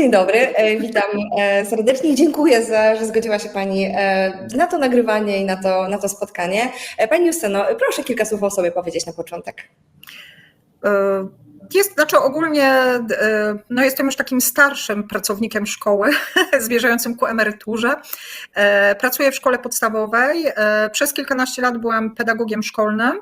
Dzień dobry, e, witam e, serdecznie i dziękuję, za, że zgodziła się Pani e, na to nagrywanie i na to, na to spotkanie. Pani Justyno, proszę kilka słów o sobie powiedzieć na początek. Jest, znaczy ogólnie no jestem już takim starszym pracownikiem szkoły, zmierzającym ku emeryturze. Pracuję w szkole podstawowej. Przez kilkanaście lat byłam pedagogiem szkolnym.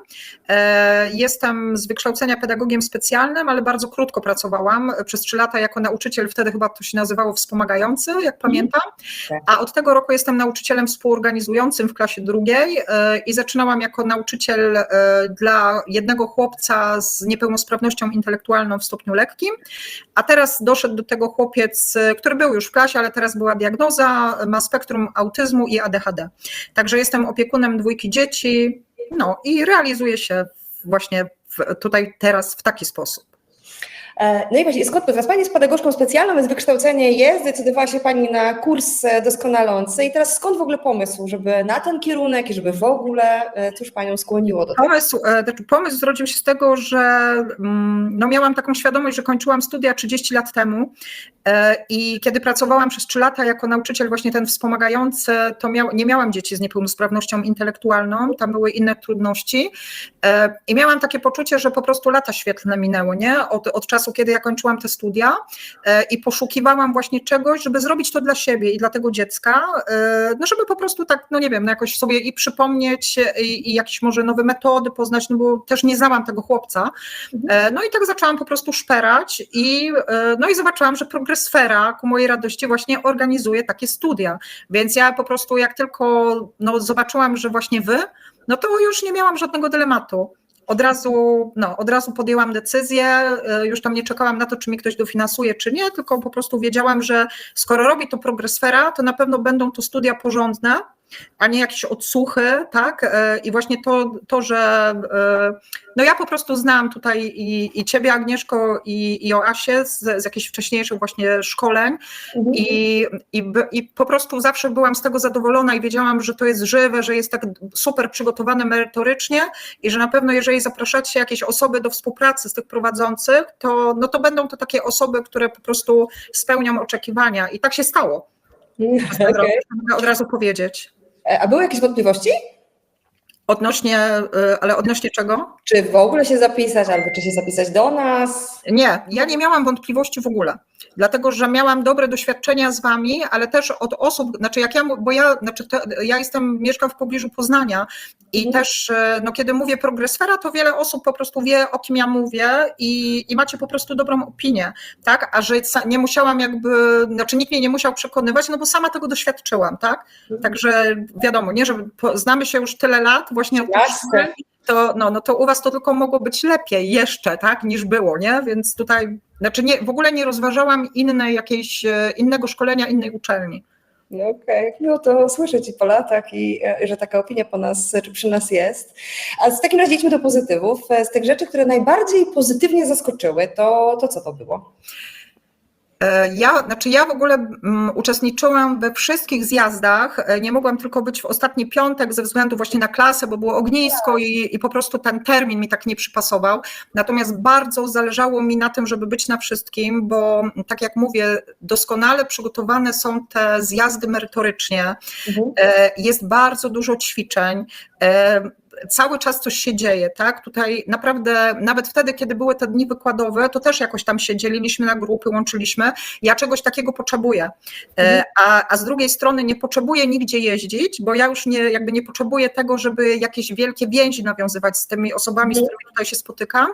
Jestem z wykształcenia pedagogiem specjalnym, ale bardzo krótko pracowałam. Przez trzy lata jako nauczyciel, wtedy chyba to się nazywało wspomagający, jak pamiętam. A od tego roku jestem nauczycielem współorganizującym w klasie drugiej i zaczynałam jako nauczyciel dla jednego chłopca z niepełnosprawnością intelektualną intelektualną w stopniu lekkim, a teraz doszedł do tego chłopiec, który był już w klasie, ale teraz była diagnoza, ma spektrum autyzmu i ADHD. Także jestem opiekunem dwójki dzieci, no i realizuję się właśnie w, tutaj teraz w taki sposób. No i właśnie, skąd teraz Pani jest pedagogzką specjalną, więc wykształcenie jest, zdecydowała się Pani na kurs doskonalący i teraz skąd w ogóle pomysł, żeby na ten kierunek i żeby w ogóle, cóż Panią skłoniło do tego? Pomysł, znaczy pomysł zrodził się z tego, że no miałam taką świadomość, że kończyłam studia 30 lat temu i kiedy pracowałam przez 3 lata jako nauczyciel właśnie ten wspomagający, to miał, nie miałam dzieci z niepełnosprawnością intelektualną, tam były inne trudności i miałam takie poczucie, że po prostu lata świetlne minęły, nie? Od, od czasu, kiedy ja kończyłam te studia i poszukiwałam właśnie czegoś, żeby zrobić to dla siebie i dla tego dziecka, no żeby po prostu tak, no nie wiem, no jakoś sobie i przypomnieć i, i jakieś może nowe metody poznać, no bo też nie znałam tego chłopca. No i tak zaczęłam po prostu szperać i, no i zobaczyłam, że Progresfera ku mojej radości właśnie organizuje takie studia, więc ja po prostu jak tylko no, zobaczyłam, że właśnie wy, no to już nie miałam żadnego dylematu od razu, no, od razu podjęłam decyzję, już tam nie czekałam na to, czy mi ktoś dofinansuje, czy nie, tylko po prostu wiedziałam, że skoro robi to progresfera, to na pewno będą to studia porządne, a nie jakieś odsłuchy, tak? I właśnie to, to że no ja po prostu znam tutaj i, i ciebie, Agnieszko, i, i Joasię z, z jakichś wcześniejszych właśnie szkoleń mhm. I, i, i po prostu zawsze byłam z tego zadowolona i wiedziałam, że to jest żywe, że jest tak super przygotowane merytorycznie i że na pewno jeżeli zapraszacie jakieś osoby do współpracy z tych prowadzących, to, no to będą to takie osoby, które po prostu spełnią oczekiwania i tak się stało. Okay. Mogę od razu powiedzieć. A były jakieś wątpliwości? Odnośnie, ale odnośnie czego? Czy w ogóle się zapisać, albo czy się zapisać do nas? Nie, ja nie miałam wątpliwości w ogóle, dlatego że miałam dobre doświadczenia z wami, ale też od osób, znaczy jak ja, bo ja, znaczy to, ja jestem, mieszkam w pobliżu Poznania i mhm. też, no kiedy mówię progresfera, to wiele osób po prostu wie, o kim ja mówię i, i macie po prostu dobrą opinię, tak, a że nie musiałam jakby, znaczy nikt mnie nie musiał przekonywać, no bo sama tego doświadczyłam, tak, mhm. także wiadomo, nie, że znamy się już tyle lat, właśnie od to, no, no to u was to tylko mogło być lepiej jeszcze, tak, niż było, nie? Więc tutaj, znaczy nie, w ogóle nie rozważałam innej jakiejś, innego szkolenia, innej uczelni. No okej, okay. no to słyszę Ci po latach i że taka opinia po nas, czy przy nas jest. A w takim razie idźmy do pozytywów. Z tych rzeczy, które najbardziej pozytywnie zaskoczyły, to, to co to było? Ja, znaczy ja w ogóle um, uczestniczyłam we wszystkich zjazdach, nie mogłam tylko być w ostatni piątek ze względu właśnie na klasę, bo było ognisko i, i po prostu ten termin mi tak nie przypasował. Natomiast bardzo zależało mi na tym, żeby być na wszystkim, bo tak jak mówię, doskonale przygotowane są te zjazdy merytorycznie. Mhm. Jest bardzo dużo ćwiczeń cały czas coś się dzieje, tak? Tutaj naprawdę, nawet wtedy, kiedy były te dni wykładowe, to też jakoś tam się dzieliliśmy na grupy, łączyliśmy. Ja czegoś takiego potrzebuję. Mhm. A, a z drugiej strony nie potrzebuję nigdzie jeździć, bo ja już nie, jakby nie potrzebuję tego, żeby jakieś wielkie więzi nawiązywać z tymi osobami, z mhm. którymi tutaj się spotykam.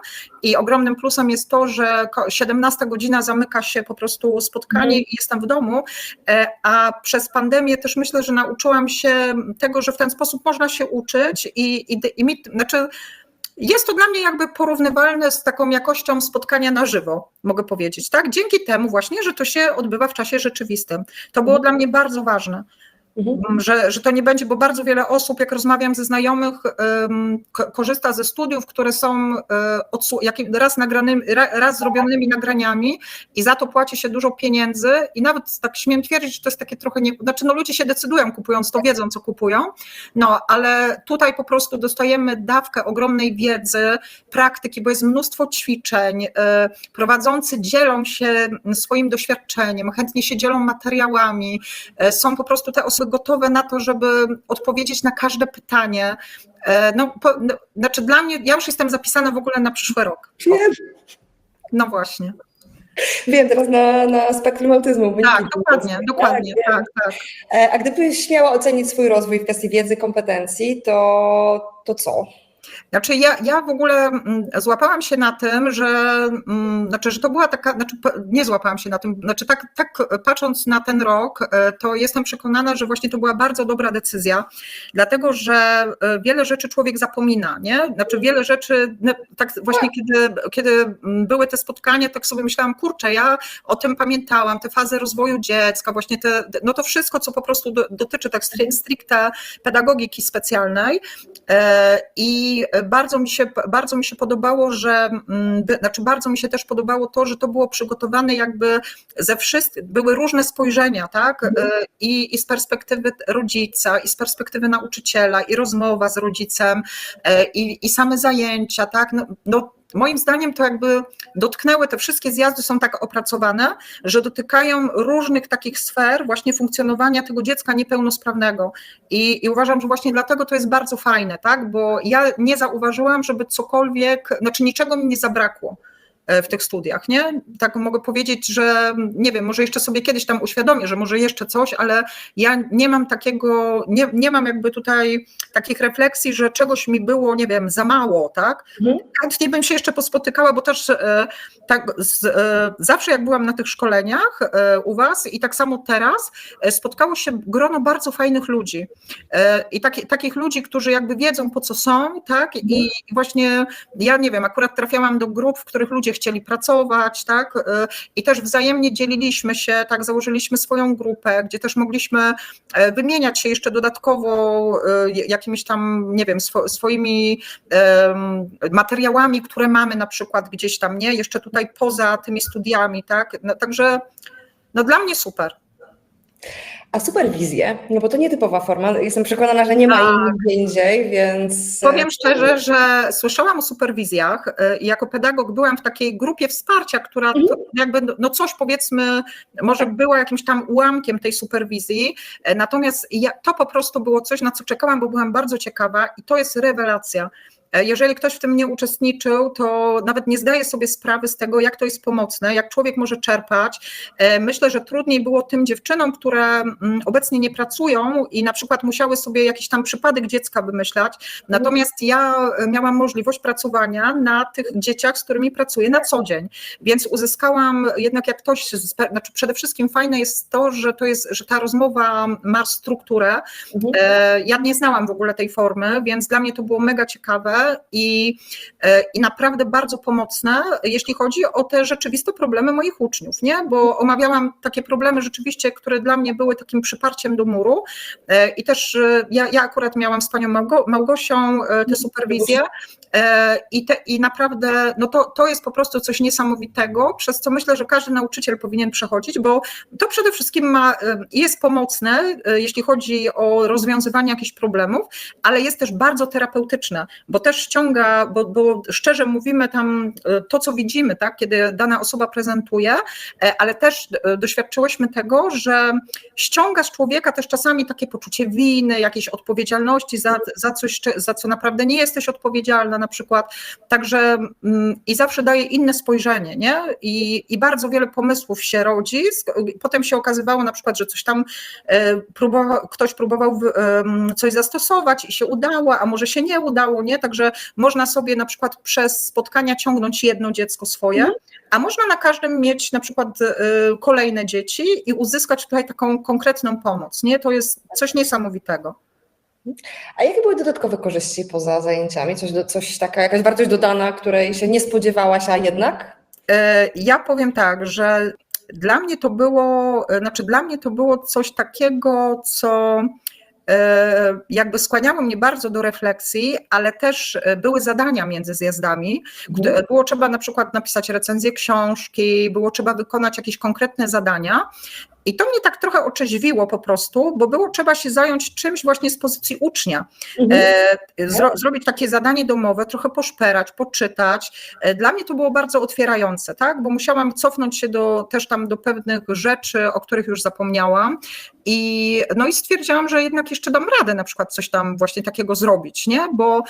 I ogromnym plusem jest to, że 17 godzina zamyka się po prostu spotkanie mhm. i jestem w domu, e, a przez pandemię też myślę, że nauczyłam się tego, że w ten sposób można się uczyć i, i, i mi, znaczy jest to dla mnie jakby porównywalne z taką jakością spotkania na żywo, mogę powiedzieć, tak? Dzięki temu właśnie, że to się odbywa w czasie rzeczywistym. To było dla mnie bardzo ważne. Mhm. że, że to nie będzie, bo bardzo wiele osób, jak rozmawiam ze znajomych, korzysta ze studiów, które są e, raz, nagranymi, ra- raz zrobionymi nagraniami i za to płaci się dużo pieniędzy i nawet tak śmiem twierdzić, że to jest takie trochę, nie, znaczy no ludzie się decydują kupując to, wiedzą co kupują, no ale tutaj po prostu dostajemy dawkę ogromnej wiedzy, praktyki, bo jest mnóstwo ćwiczeń, e, prowadzący dzielą się swoim doświadczeniem, chętnie się dzielą materiałami, e, są po prostu te osoby gotowe na to, żeby odpowiedzieć na każde pytanie. E, No, po, no, znaczy dla mnie, ja już jestem zapisana w ogóle na przyszły rok. Wiem, No właśnie. wiem teraz na, na spektrum autyzmu. Tak, dokładnie, dokładnie, Tak, tak, tak. E, A gdybyś miała ocenić swój rozwój w kwestii wiedzy, kompetencji, to, to co? Znaczy ja, ja w ogóle mm, złapałam się na tym, że, mm, znaczy, że to była taka, znaczy nie złapałam się na tym, znaczy tak, tak patrząc na ten rok, e, to jestem przekonana, że właśnie to była bardzo dobra decyzja, dlatego że e, wiele rzeczy człowiek zapomina, nie? Znaczy wiele rzeczy, tak właśnie kiedy, kiedy mm, były te spotkania, tak sobie myślałam, kurczę, ja o tym pamiętałam, te fazy rozwoju dziecka, właśnie te, no to wszystko, co po prostu do, dotyczy tak stri- stricte pedagogiki specjalnej e, i bardzo mi się, bardzo mi się podobało, że, mm, znaczy bardzo mi się też podobało to, że to było przygotowane jakby ze wszystkich, były różne spojrzenia, tak, E, i, i z perspektywy rodzica, i z perspektywy nauczyciela, i rozmowa z rodzicem, e, i, i same zajęcia, tak, no, no Moim zdaniem to jakby dotknęły, te wszystkie zjazdy są tak opracowane, że dotykają różnych takich sfer właśnie funkcjonowania tego dziecka niepełnosprawnego. I, I uważam, że właśnie dlatego to jest bardzo fajne, tak? Bo ja nie zauważyłam, żeby cokolwiek, znaczy niczego mi nie zabrakło w tych studiach, nie? Tak mogę powiedzieć, że nie wiem, może jeszcze sobie kiedyś tam uświadomię, że może jeszcze coś, ale ja nie mam takiego, nie, nie mam jakby tutaj takich refleksji, że czegoś mi było, nie wiem, za mało, tak? Mhm. Chętnie bym się jeszcze pospotykała, bo też e, tak z, e, zawsze jak byłam na tych szkoleniach e, u Was i tak samo teraz, e, spotkało się grono bardzo fajnych ludzi E, i taki, takich ludzi, którzy jakby wiedzą po co są, tak? I właśnie ja nie wiem, akurat trafiałam do grup, w których ludzie chcieli pracować, tak? E, I też wzajemnie dzieliliśmy się, tak? Założyliśmy swoją grupę, gdzie też mogliśmy e, wymieniać się jeszcze dodatkowo e, jakimiś tam, nie wiem, swo, swoimi materiałami, które mamy na przykład gdzieś tam, nie? Jeszcze tutaj poza tymi studiami, tak? No, także no dla mnie super. A superwizje, no bo to nietypowa forma, jestem przekonana, że nie ma Tak. jej indziej, więc... Powiem szczerze, że słyszałam o superwizjach e, i jako pedagog byłam w takiej grupie wsparcia, która Mhm. jakby no coś powiedzmy, może była jakimś tam ułamkiem tej superwizji, e, natomiast ja, to po prostu było coś, na co czekałam, bo byłam bardzo ciekawa i to jest rewelacja. E, Jeżeli ktoś w tym nie uczestniczył, to nawet nie zdaje sobie sprawy z tego, jak to jest pomocne, jak człowiek może czerpać. E, Myślę, że trudniej było tym dziewczynom, które mm, obecnie nie pracują i na przykład musiały sobie jakiś tam przypadek dziecka wymyślać. Natomiast ja e, miałam możliwość pracowania na tych dzieciach, z którymi pracuję na co dzień, więc uzyskałam jednak jak ktoś, znaczy przede wszystkim fajne jest to, że to jest, że ta rozmowa ma strukturę. Mhm. Ja nie znałam w ogóle tej formy, więc dla mnie to było mega ciekawe i, e, i naprawdę bardzo pomocne, jeśli chodzi o te rzeczywiste problemy moich uczniów, nie? Bo omawiałam takie problemy rzeczywiście, które dla mnie były takim przyparciem do muru e, i też e, ja, ja akurat miałam z panią Małgo, Małgosią te superwizje e, i, te, i naprawdę no to, to jest po prostu coś niesamowitego, przez co myślę, że każdy nauczyciel powinien przechodzić, bo to przede wszystkim ma, jest pomocne, jeśli chodzi o rozwiązywanie jakichś problemów, ale jest też bardzo terapeutyczne, bo też ściąga, bo, bo szczerze mówimy tam e, to, co widzimy, tak, kiedy dana osoba prezentuje, e, ale też e, doświadczyłyśmy tego, że ściąga z człowieka też czasami takie poczucie winy, jakiejś odpowiedzialności za, za coś, za co naprawdę nie jesteś odpowiedzialna na przykład, także mm, i zawsze daje inne spojrzenie, nie? I, i bardzo wiele pomysłów się rodzi, potem się okazywało na przykład, że coś tam próbował, ktoś próbował coś zastosować i się udało, a może się nie udało, nie? Także można sobie na przykład przez spotkania ciągnąć jedno dziecko swoje, Mhm. a można na każdym mieć na przykład e, kolejne dzieci i uzyskać tutaj taką konkretną pomoc, nie? To jest coś niesamowitego. A jakie były dodatkowe korzyści poza zajęciami? Coś, coś taka, jakaś wartość dodana, której się nie spodziewałaś, a jednak? E, Ja powiem tak, że Dla mnie to było, e, znaczy dla mnie to było coś takiego, co jakby skłaniało mnie bardzo do refleksji, ale też e, były zadania między zjazdami. Gdy- Było trzeba na przykład napisać recenzję książki, było trzeba wykonać jakieś konkretne zadania. I to mnie tak trochę orzeźwiło po prostu, bo było trzeba się zająć czymś właśnie z pozycji ucznia. Mhm. E, zro, zrobić takie zadanie domowe, trochę poszperać, poczytać. E, Dla mnie to było bardzo otwierające, tak? bo musiałam cofnąć się do, też tam do pewnych rzeczy, o których już zapomniałam. I, no i stwierdziłam, że jednak jeszcze dam radę na przykład coś tam właśnie takiego zrobić, nie? bo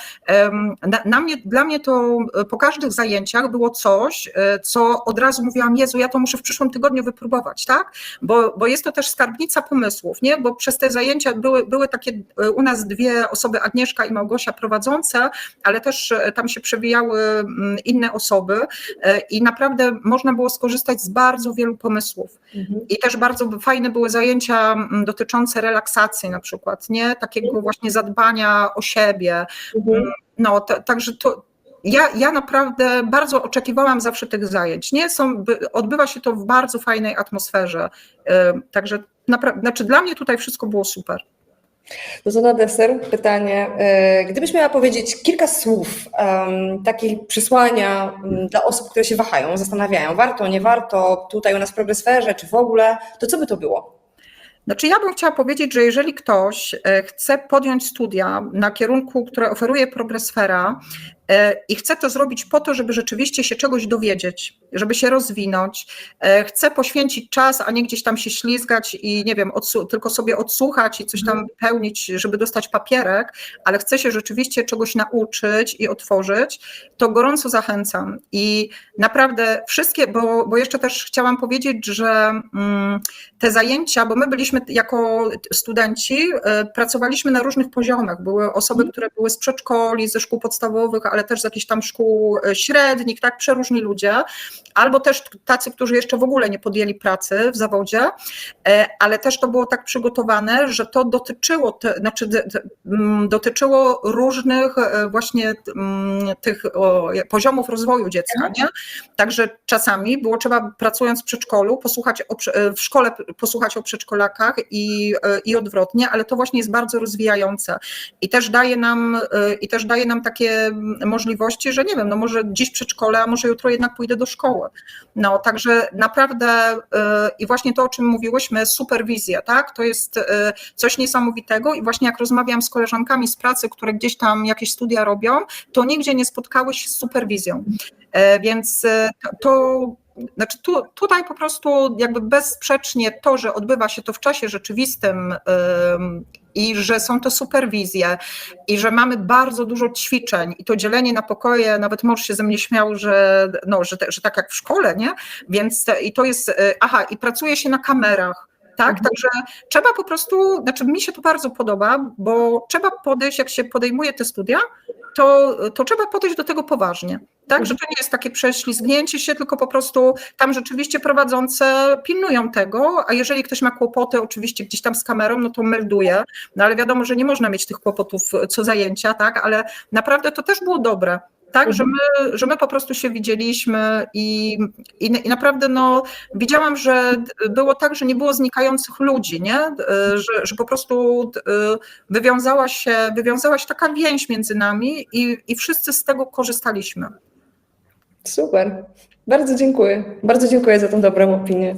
na, na mnie, dla mnie to e, po każdych zajęciach było coś, e, co od razu mówiłam, Jezu, ja to muszę w przyszłym tygodniu wypróbować, tak? Bo, bo jest to też skarbnica pomysłów, nie? Bo przez te zajęcia były, były takie e, u nas dwie osoby, Agnieszka i Małgosia prowadzące, ale też tam się przewijały mm, inne osoby i naprawdę można było skorzystać z bardzo wielu pomysłów. Mhm. I też bardzo fajne były zajęcia dotyczące relaksacji na przykład, nie? Takiego właśnie zadbania o siebie. Mhm. No, ta- także to, ja, ja naprawdę bardzo oczekiwałam zawsze tych zajęć. Nie są, by- odbywa się to w bardzo fajnej atmosferze. Także napra- znaczy dla mnie tutaj wszystko było super. No to na deser pytanie. e, Gdybyś miała powiedzieć kilka słów, um, takich przesłania um, dla osób, które się wahają, zastanawiają, warto, nie warto, tutaj u nas w progresferze, czy w ogóle, to co by to było? Znaczy, ja bym chciała powiedzieć, że jeżeli ktoś e, chce podjąć studia na kierunku, które oferuje progresfera i chce to zrobić po to, żeby rzeczywiście się czegoś dowiedzieć, żeby się rozwinąć, e, chce poświęcić czas, a nie gdzieś tam się ślizgać i nie wiem, tylko sobie odsłuchać i coś tam pełnić, żeby dostać papierek, ale chce się rzeczywiście czegoś nauczyć i otworzyć, to gorąco zachęcam. I naprawdę wszystkie, bo, bo jeszcze też chciałam powiedzieć, że mm, te zajęcia, bo my byliśmy jako studenci, e, pracowaliśmy na różnych poziomach. Były osoby, które były z przedszkoli, ze szkół podstawowych, ale też z jakichś tam szkół e, średnich, tak, przeróżni ludzie, albo też tacy, którzy jeszcze w ogóle nie podjęli pracy w zawodzie, e, ale też to było tak przygotowane, że to dotyczyło, te, znaczy dotyczyło różnych e, właśnie tych poziomów rozwoju dziecka, nie? Także czasami było trzeba pracując w przedszkolu, posłuchać o, w szkole posłuchać o przedszkolakach i, i odwrotnie, ale to właśnie jest bardzo rozwijające i też daje nam, i też daje nam takie możliwości, że nie wiem, no może dziś przedszkole, a może jutro jednak pójdę do szkoły. No, także naprawdę e, i właśnie to, o czym mówiłyśmy, superwizja, tak? To jest e, coś niesamowitego i właśnie jak rozmawiam z koleżankami z pracy, które gdzieś tam jakieś studia robią, to nigdzie nie spotkały się z superwizją. E, Więc to, znaczy tu, tutaj po prostu jakby bezsprzecznie to, że odbywa się to w czasie rzeczywistym ym, i że są to superwizje i że mamy bardzo dużo ćwiczeń i to dzielenie na pokoje, nawet mąż się ze mnie śmiał, że, no, że, że tak jak w szkole, nie? Więc i to jest, y, aha, i pracuje się na kamerach. Tak, Mhm. także trzeba po prostu, znaczy mi się to bardzo podoba, bo trzeba podejść, jak się podejmuje te studia, to, to trzeba podejść do tego poważnie. Tak, że to nie jest takie prześlizgnięcie się, tylko po prostu tam rzeczywiście prowadzące pilnują tego, a jeżeli ktoś ma kłopoty, oczywiście gdzieś tam z kamerą, no to melduje, no ale wiadomo, że nie można mieć tych kłopotów co zajęcia, tak, ale naprawdę to też było dobre. Tak, że my, że my po prostu się widzieliśmy i, i, i naprawdę no, widziałam, że było tak, że nie było znikających ludzi, nie? Że, że po prostu y, wywiązała się, wywiązała się taka więź między nami i, i wszyscy z tego korzystaliśmy. Super. Bardzo dziękuję. Bardzo dziękuję za tą dobrą opinię.